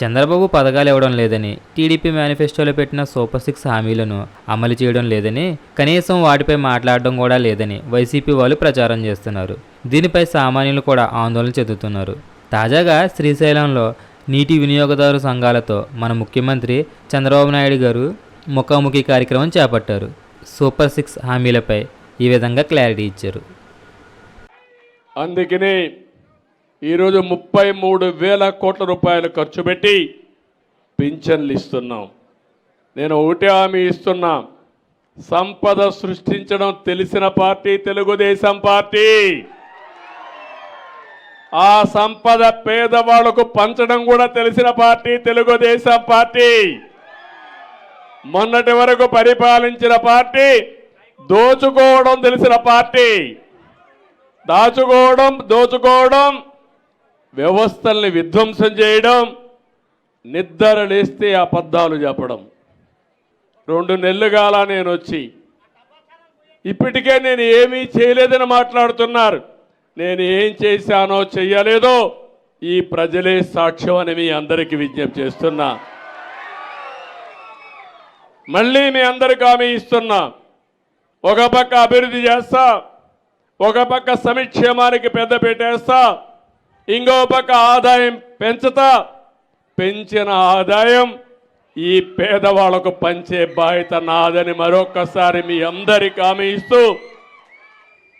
చంద్రబాబు పథకాలు ఇవ్వడం లేదని టీడీపీ మేనిఫెస్టోలో పెట్టిన సూపర్ సిక్స్ హామీలను అమలు చేయడం లేదని కనీసం వాటిపై మాట్లాడడం కూడా లేదని వైసీపీ వాళ్ళు ప్రచారం చేస్తున్నారు. దీనిపై సామాన్యులు కూడా ఆందోళన చెందుతున్నారు. తాజాగా శ్రీశైలంలో నీటి వినియోగదారు సంఘాలతో మన ముఖ్యమంత్రి చంద్రబాబు నాయుడు గారు ముఖాముఖి కార్యక్రమం చేపట్టారు. సూపర్ సిక్స్ హామీలపై ఈ విధంగా క్లారిటీ ఇచ్చారు. అందుకనే ఈరోజు ముప్పై మూడు వేల కోట్ల రూపాయలు ఖర్చు పెట్టి పింఛన్లు ఇస్తున్నాం. నేను ఒకటే హామీ ఇస్తున్నా. సంపద సృష్టించడం తెలిసిన పార్టీ తెలుగుదేశం పార్టీ. ఆ సంపద పేదవాళ్ళకు పంచడం కూడా తెలిసిన పార్టీ తెలుగుదేశం పార్టీ. మొన్నటి వరకు పరిపాలించిన పార్టీ దోచుకోవడం తెలిసిన పార్టీ. దాచుకోవడం దోచుకోవడం వ్యవస్థల్ని విధ్వంసం చేయడం నిద్ర లేస్తే అబద్ధాలు చెప్పడం రెండు నెలలు కాల నేను వచ్చి ఇప్పటికే నేను ఏమీ చేయలేదని మాట్లాడుతున్నారు. నేను ఏం చేశానో చెయ్యలేదో ఈ ప్రజలే సాక్ష్యం అని మీ అందరికీ విజ్ఞప్తి చేస్తున్నా. మళ్ళీ మీ అందరికి హామీ ఇస్తున్నా. ఒక పక్క అభివృద్ధి చేస్తా ఒక పక్క సంక్షేమానికి పెద్ద పెట్టేస్తా. ఇంకో పక్క ఆదాయం పెంచుతా పెంచిన ఆదాయం ఈ పేదవాళ్ళకు పంచే బాధ్యత నాదని మరొక్కసారి మీ అందరికి హామీ ఇస్తూ